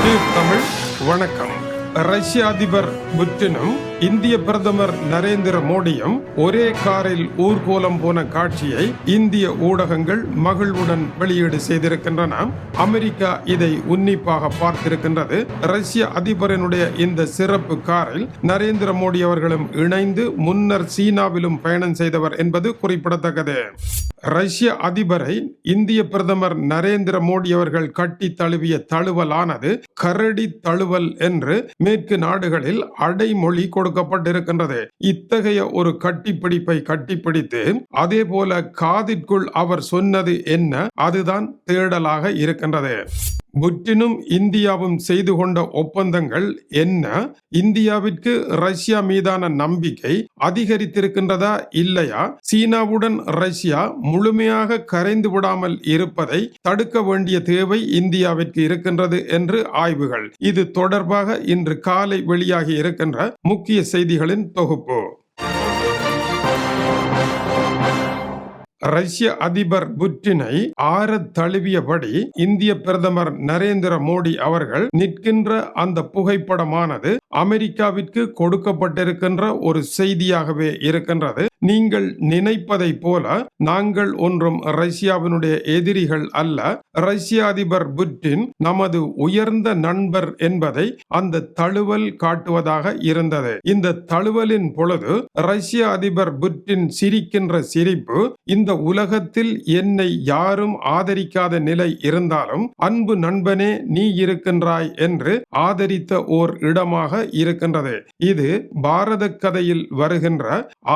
தமிழ் வணக்கம். ரஷ்ய அதிபர் புட்டினும் இந்திய பிரதமர் நரேந்திர மோடியும் ஒரே காரில் ஊர்கோலம் போன காட்சியை இந்திய ஊடகங்கள் மகிழ்வுடன் வெளியீடு செய்திருக்கின்றன. அமெரிக்கா இதை உன்னிப்பாக பார்த்திருக்கின்றது. ரஷ்ய அதிபரனுடைய இந்த சிறப்பு காரில் நரேந்திர மோடி அவர்களும் இணைந்து முன்னர் சீனாவிலும் பயணம் செய்தவர் என்பது குறிப்பிடத்தக்கது. ரஷ்ய அதிபரை இந்திய பிரதமர் நரேந்திர மோடி அவர்கள் கட்டி தழுவிய தழுவலானது கரடி தழுவல் என்று மேற்கு நாடுகளில் அடைமொழி கொடுக்கப்பட்டிருக்கின்றது. இத்தகைய ஒரு கட்டிப்பிடிப்பை கட்டிப்பிடித்து அதே போல காதிற்குள் அவர் சொன்னது என்ன அதுதான் தேடலாக இருக்கின்றது. புட்டினும் இந்தியாவும் செய்து கொண்ட ஒப்பந்தங்கள் என்ன? இந்தியாவிற்கு ரஷ்யா மீதான நம்பிக்கை அதிகரித்திருக்கின்றதா இல்லையா? சீனாவுடன் ரஷ்யா முழுமையாக கரைந்து விடாமல் இருப்பதை தடுக்க வேண்டிய தேவை இந்தியாவிற்கு இருக்கின்றது என்று ஆய்வுகள். இது தொடர்பாக இன்று காலை வெளியாகி இருக்கின்ற முக்கிய செய்திகளின் தொகுப்பு. ரஷ்ய அதிபர் புட்டினை ஆற தழுவியபடி இந்திய பிரதமர் நரேந்திர மோடி அவர்கள் நிற்கின்ற அந்த புகைப்படமானது அமெரிக்காவிற்கு கொடுக்கப்பட்டிருக்கின்ற ஒரு செய்தியாகவே இருக்கின்றது. நீங்கள் நினைப்பதை போல நாங்கள் ஒன்றும் ரஷ்யாவினுடைய எதிரிகள் அல்ல. ரஷ்ய அதிபர் புட்டின் நமது உயர்ந்த நண்பர் என்பதை அந்த தழுவல் காட்டுவதாக இருந்தது. இந்த தழுவலின் பொழுது ரஷ்ய அதிபர் புட்டின் சிரிக்கின்ற சிரிப்பு இந்த உலகத்தில் என்னை யாரும் ஆதரிக்காத நிலை இருந்தாலும் அன்பு நண்பனே நீ இருக்கின்றாய் என்று ஆதரித்த ஓர் இடமாக இருக்கின்றது. இது பாரத கதையில் வருகின்ற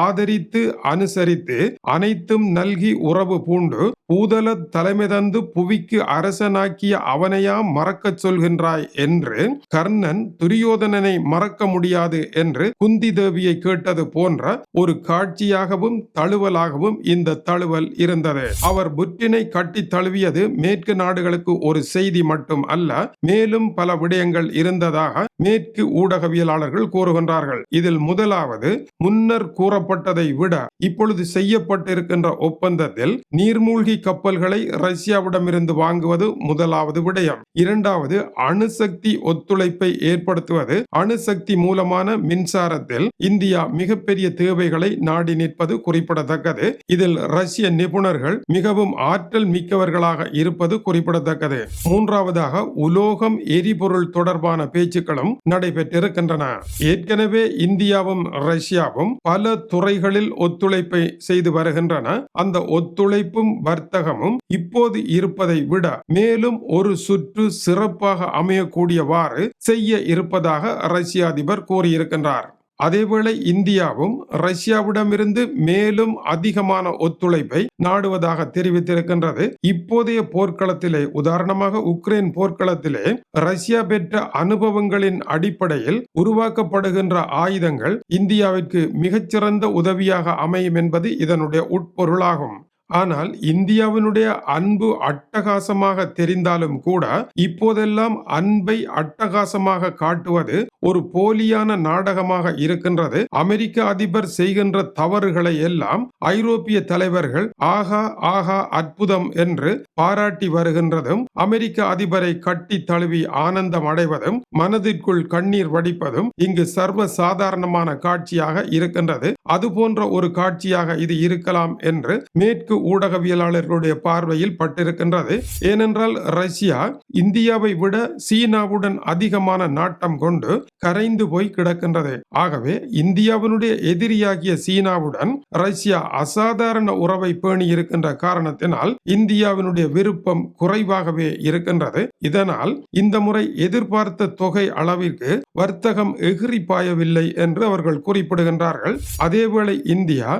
ஆதரித்த அனுசரித்து அனைத்தும் நல்கி உறவு பூண்டு பூதல தலைமை தந்து புவிக்கு அரசனாக்கிய அவனையா மறக்கச் சொல்கின்றாய் என்று கர்ணன் துரியோதனனை மறக்க முடியாது என்று குந்தி தேவியை கேட்டது போன்ற ஒரு காட்சியாகவும் தழுவலாகவும் இந்த தழுவல் இருந்தது. அவர் புற்றினை கட்டி தழுவியது மேற்கு நாடுகளுக்கு ஒரு செய்தி மட்டும் அல்ல மேலும் பல விடயங்கள் இருந்ததாக மேற்கு ஊடகவியலாளர்கள் கூறுகின்றார்கள். இதில் முதலாவது முன்னர் கூறப்பட்டதை விட இப்பொழுது செய்யப்பட்டிருக்கின்ற ஒப்பந்தத்தில் நீர்மூழ்கி கப்பல்களை ரஷ்யாவிடமிருந்து வாங்குவது முதலாவது விடயம். இரண்டாவது அணுசக்தி ஒத்துழைப்பை ஏற்படுத்துவது. அணுசக்தி மூலமான மின்சாரத்தில் இந்தியா மிகப்பெரிய தேவைகளை நாடி நிற்பது குறிப்பிடத்தக்கது. இதில் ரஷ்ய நிபுணர்கள் மிகவும் ஆற்றல் மிக்கவர்களாக இருப்பது குறிப்பிடத்தக்கது. மூன்றாவதாக உலோகம் எரிபொருள் தொடர்பான பேச்சுக்களும் நடைபெற்றிருக்கின்றன. ஏற்கனவே இந்தியாவும் ரஷ்யாவும் பல துறைகளில் ஒத்துழைப்பை செய்து வருகின்றன. அந்த ஒத்துழைப்பும் வர்த்தகமும் இப்போது இருப்பதை விட மேலும் ஒரு சுற்று சிறப்பாக அமையக்கூடியவாறு செய்ய இருப்பதாக ரஷ்ய அதிபர் கூறியிருக்கின்றார். அதேவேளை இந்தியாவும் ரஷ்யாவிடமிருந்து மேலும் அதிகமான ஒத்துழைப்பை நாடுவதாக தெரிவித்திருக்கின்றது. இப்போதைய போர்க்களத்திலே உதாரணமாக உக்ரைன் போர்க்களத்திலே ரஷ்யா பெற்ற அனுபவங்களின் அடிப்படையில் உருவாக்கப்படுகின்ற ஆயுதங்கள் இந்தியாவிற்கு மிகச்சிறந்த உதவியாக அமையும் என்பது இதனுடைய உட்பொருளாகும். ஆனால் இந்தியாவினுடைய அன்பு அட்டகாசமாக தெரிந்தாலும் கூட இப்போதெல்லாம் அன்பை அட்டகாசமாக காட்டுவது ஒரு போலியான நாடகமாக இருக்கின்றது. அமெரிக்க அதிபர் செய்கின்ற தவறுகளை எல்லாம் ஐரோப்பிய தலைவர்கள் ஆகா ஆகா அற்புதம் என்று பாராட்டி வருகின்றதும் அமெரிக்க அதிபரை கட்டி தழுவி ஆனந்தம் அடைவதும் மனதிற்குள் கண்ணீர் வடிப்பதும் இங்கு சர்வ சாதாரணமான காட்சியாக இருக்கின்றது. அது போன்ற ஒரு காட்சியாக இது இருக்கலாம் என்று மேற்கு ஊடகவியலாளர்களுடைய பார்வையில் பட்டிருக்கின்றது. ஏனென்றால் ரஷ்யா இந்தியாவை விட சீனாவுடன் அதிகமான நாட்டம் கொண்டு கரைந்து போய் கிடக்கின்றது. ஆகவே இந்தியாவினுடைய எதிரியாகிய சீனாவுடன் ரஷ்யா அசாதாரண உறவை பேணி இருக்கின்ற காரணத்தினால் இந்தியாவினுடைய விருப்பம் குறைவாகவே இருக்கின்றது. இதனால் இந்த முறை எதிர்பார்த்த தொகை அளவிற்கு வர்த்தகம் எகிரி பாயவில்லை என்று அவர்கள் குறிப்பிடுகின்றார்கள். அதேவேளை இந்தியா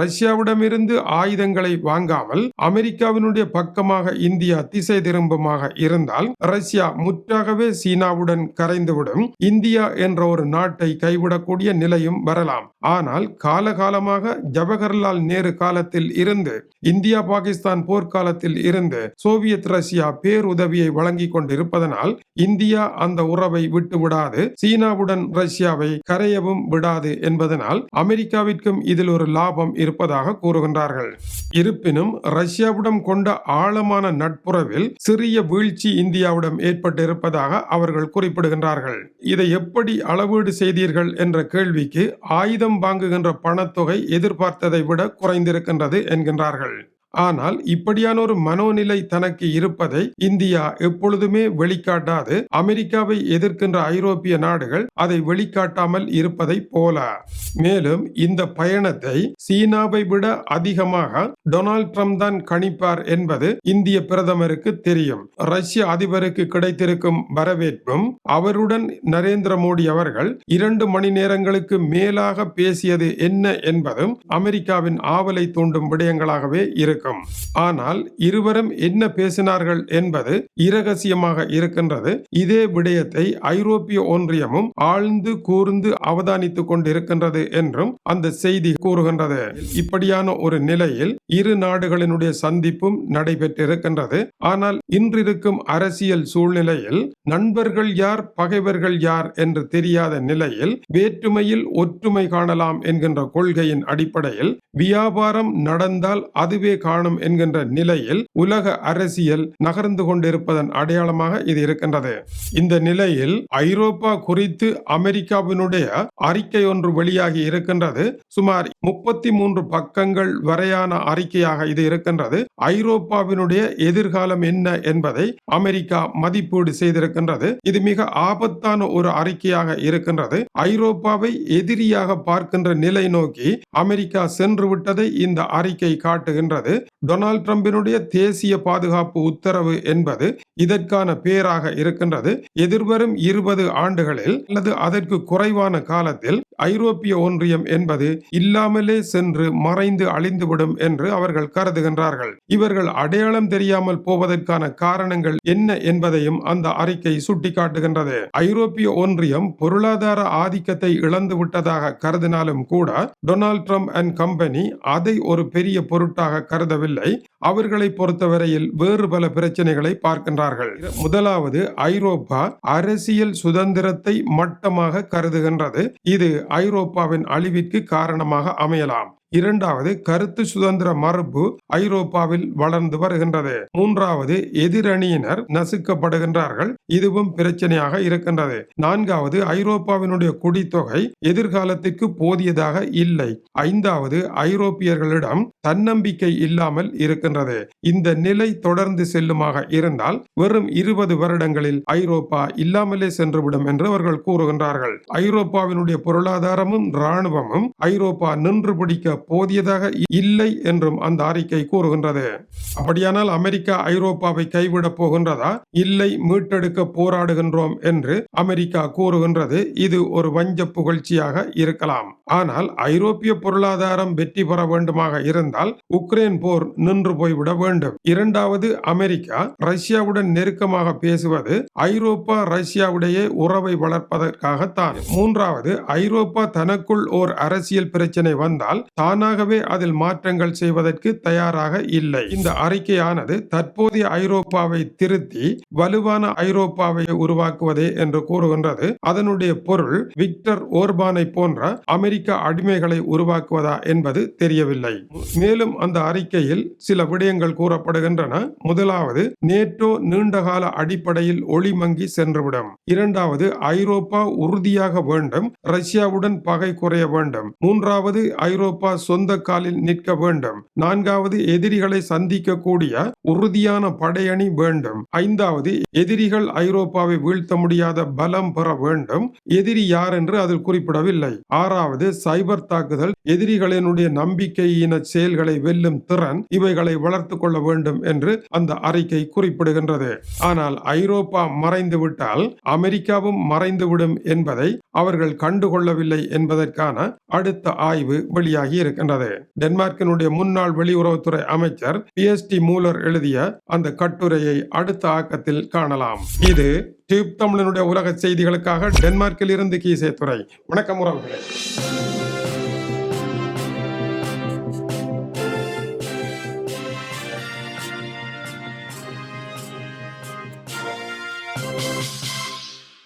ரஷ்யாவிடமிருந்து ஆயுதங்களை வாங்காமல் அமெரிக்காவினுடைய பக்கமாக இந்தியா திசை திரும்பமாக இருந்தால் ரஷ்யா முற்றாகவே சீனாவுடன் கரைந்துவிடும். இந்தியா என்ற ஒரு நாட்டை கைவிடக்கூடிய நிலையும் வரலாம். ஆனால் காலகாலமாக ஜவஹர்லால் நேரு காலத்தில் இருந்து இந்தியா பாகிஸ்தான் போர்க்காலத்தில் இருந்து சோவியத் ரஷ்யா பேருதவியை வழங்கி கொண்டிருப்பதனால் இந்தியா அந்த உறவை விட்டு விடாது சீனாவுடன் ரஷ்யாவை கரையவும் விடாது என்பதனால் அமெரிக்காவிற்கும் இதில் ஒரு லாபம் இருப்பதாக கூறுகின்றார்கள். இருப்பினும் ரஷ்யாவிடம் கொண்ட ஆழமான நட்புறவில் சிறிய வீழ்ச்சி இந்த இந்தியாவிடம் ஏற்பட்டிருப்பதாக அவர்கள் குறிப்பிடுகின்றார்கள். இதை எப்படி அளவீடு செய்தீர்கள் என்ற கேள்விக்கு ஆயுதம் வாங்குகின்ற பணத்தொகை எதிர்பார்த்ததை விட குறைந்திருக்கின்றது என்கின்றார்கள். ஆனால் இப்படியான ஒரு மனோநிலை தனக்கு இருப்பதை இந்தியா எப்பொழுதுமே வெளிக்காட்டாது. அமெரிக்காவை எதிர்க்கின்ற ஐரோப்பிய நாடுகள் அதை வெளிக்காட்டாமல் இருப்பதை போல. மேலும் இந்த பயணத்தை சீனாவை விட அதிகமாக டொனால்ட் ட்ரம்ப் தான் கணிப்பார் என்பது இந்திய பிரதமருக்கு தெரியும். ரஷ்ய அதிபருக்கு கிடைத்திருக்கும் வரவேற்பும் அவருடன் நரேந்திர மோடி அவர்கள் இரண்டு மணி நேரங்களுக்கு மேலாக பேசியது என்ன என்பதும் அமெரிக்காவின் ஆவலை தூண்டும் விடயங்களாகவே இருக்கும் ஆனால் இருவரும் என்ன பேசினார்கள் என்பது இரகசியமாக இருக்கின்றது. இதே விடயத்தை ஐரோப்பிய ஒன்றியமும் ஆழ்ந்து கூர்ந்து அவதானித்துக் கொண்டிருக்கின்றது என்றும் அந்த செய்தி கூறுகின்றது. இப்படியான ஒரு நிலையில் இரு நாடுகளினுடைய சந்திப்பும் நடைபெற்றிருக்கின்றது. ஆனால் இன்றிருக்கும் அரசியல் சூழ்நிலையில் நண்பர்கள் யார் பகைவர்கள் யார் என்று தெரியாத நிலையில் வேற்றுமையில் ஒற்றுமை காணலாம் என்கின்ற கொள்கையின் அடிப்படையில் வியாபாரம் நடந்தால் அதுவே காணும் என்கின்ற நிலையில் உலக அரசியல் நகர்ந்து கொண்டிருப்பதன் அடையாளமாக இது இருக்கின்றது. இந்த நிலையில் ஐரோப்பா குறித்து அமெரிக்காவினுடைய அறிக்கை ஒன்று வெளியாகி இருக்கின்றது. சுமார் முப்பத்தி மூன்று பக்கங்கள் வரையான அறிக்கையாக இது இருக்கின்றது. ஐரோப்பாவினுடைய எதிர்காலம் என்ன என்பதை அமெரிக்கா மதிப்பீடு செய்திருக்கின்றது. இது மிக ஆபத்தான ஒரு அறிக்கையாக இருக்கின்றது. ஐரோப்பாவை எதிரியாக பார்க்கின்ற நிலை நோக்கி அமெரிக்கா சென்று விட்டதை இந்த அறிக்கை காட்டுகின்றது. டொனால்ட் ட்ரம்பினுடைய தேசிய பாதுகாப்பு உத்தரவு என்பது இதற்கான பேராக இருக்கின்றது. எதிர்வரும் இருபது ஆண்டுகளில் அல்லது அதற்கு குறைவான காலத்தில் ஐரோப்பிய ஒன்றியம் என்பது இல்லாமலே சென்று மறைந்து அழிந்துவிடும் என்று அவர்கள் கருதுகின்றார்கள். இவர்கள் அடையாளம் தெரியாமல் போவதற்கான காரணங்கள் என்ன என்பதையும் அந்த அறிக்கை சுட்டிக்காட்டுகின்றது. ஐரோப்பிய ஒன்றியம் பொருளாதார ஆதிக்கத்தை இழந்து விட்டதாக கருதினாலும் கூட டொனால்ட் ட்ரம்ப் அண்ட் கம்பெனி அதை ஒரு பெரிய பொருட்டாக கருது கருதவில்லை. அவர்களை பொறுத்தவரையில் வேறு பல பிரச்சனைகளை பார்க்கின்றார்கள். முதலாவது ஐரோப்பா அரசியல் சுதந்திரத்தை மட்டமாக கருதுகின்றது. இது ஐரோப்பாவின் அழிவிற்கு காரணமாக அமையலாம். இரண்டாவது கருத்து சுதந்திர மரபு ஐரோப்பாவில் வளர்ந்து வருகின்றது. மூன்றாவது எதிரணியினர் நசுக்கப்படுகின்றார்கள். இதுவும் பிரச்சனையாக இருக்கின்றது. நான்காவது ஐரோப்பாவினுடைய குடித்தொகை எதிர்காலத்திற்கு போதியதாக இல்லை. ஐந்தாவது ஐரோப்பியர்களிடம் தன்னம்பிக்கை இல்லாமல் இருக்கின்றது. இந்த நிலை தொடர்ந்து செல்லுமாக இருந்தால் வெறும் இருபது வருடங்களில் ஐரோப்பா இல்லாமலே சென்றுவிடும் என்று அவர்கள் கூறுகின்றார்கள். ஐரோப்பாவினுடைய பொருளாதாரமும் இராணுவமும் ஐரோப்பா நின்று பிடிக்க போதியதாக இல்லை என்றும் அந்த அறிக்கை கூறுகின்றது. அப்படியானால் அமெரிக்கா ஐரோப்பாவை கைவிடப் போகின்றதா? இல்லை மீட்டெடுக்க போராடுகின்றோம் என்று அமெரிக்கா கூறுகின்றது. இது ஒரு வஞ்ச புகழ்ச்சியாக இருக்கலாம். ஆனால் ஐரோப்பிய பொருளாதாரம் வெற்றி பெற வேண்டுமாக இருந்தால் உக்ரைன் போர் நின்று போய்விட வேண்டும். இரண்டாவது அமெரிக்கா ரஷ்யாவுடன் நெருக்கமாக பேசுவது ஐரோப்பா ரஷ்யாவுடைய உறவை வளர்ப்பதற்காகத்தான். மூன்றாவது ஐரோப்பா தனக்குள் ஓர் அரசியல் பிரச்சனை வந்தால் தான் தானாகவே அதில் மாற்றங்கள் செய்வதற்கு தயாராக இல்லை. இந்த அறிக்கையானது தற்போதைய ஐரோப்பாவை திருத்தி வலுவான ஐரோப்பாவை உருவாக்குவதே என்று கூறுகின்றது. அதனுடைய பொருள் விக்டர் ஓர்பானை போன்ற அமெரிக்க அடிமைகளை உருவாக்குவதா என்பது தெரியவில்லை. மேலும் அந்த அறிக்கையில் சில விடயங்கள் கூறப்படுகின்றன. முதலாவது நேட்டோ நீண்டகால அடிப்படையில் ஒளிமங்கி சென்றுவிடும். இரண்டாவது ஐரோப்பா உறுதியாக வேண்டும். ரஷ்யாவுடன் பகை குறைய வேண்டும். மூன்றாவது ஐரோப்பா சொந்த காலில் நிற்க வேண்டும். நான்காவது எதிரிகளை சந்திக்கக்கூடிய உறுதியான படையணி வேண்டும். ஐந்தாவது எதிரிகள் ஐரோப்பாவை வீழ்த்த முடியாத பலம் பெற வேண்டும். எதிரி யார் என்று அதில் குறிப்பிடவில்லை. ஆறாவது சைபர் தாக்குதல் எதிரிகளினுடைய நம்பிக்கையின செயல்களை வெல்லும் திறன் இவைகளை வளர்த்து கொள்ள வேண்டும் என்று அந்த அறிக்கை குறிப்பிடுகின்றது. ஆனால் ஐரோப்பா மறைந்துவிட்டால் அமெரிக்காவும் மறைந்துவிடும் என்பதை அவர்கள் கண்டுகொள்ளவில்லை என்பதற்கான அடுத்த ஆய்வு வெளியாகி இருக்கின்றது. டென்மார்க்கினுடைய முன்னாள் வெளியுறவுத்துறை அமைச்சர் பிஎஸ்டி மூலர் எழுதிய அந்த கட்டுரையை அடுத்த ஆக்கத்தில் காணலாம். இது டியூப் தமிழனுடைய உலக செய்திகளுக்காக டென்மார்க்கில் இருந்து கீசே துறை. வணக்கம் உறவுகளே.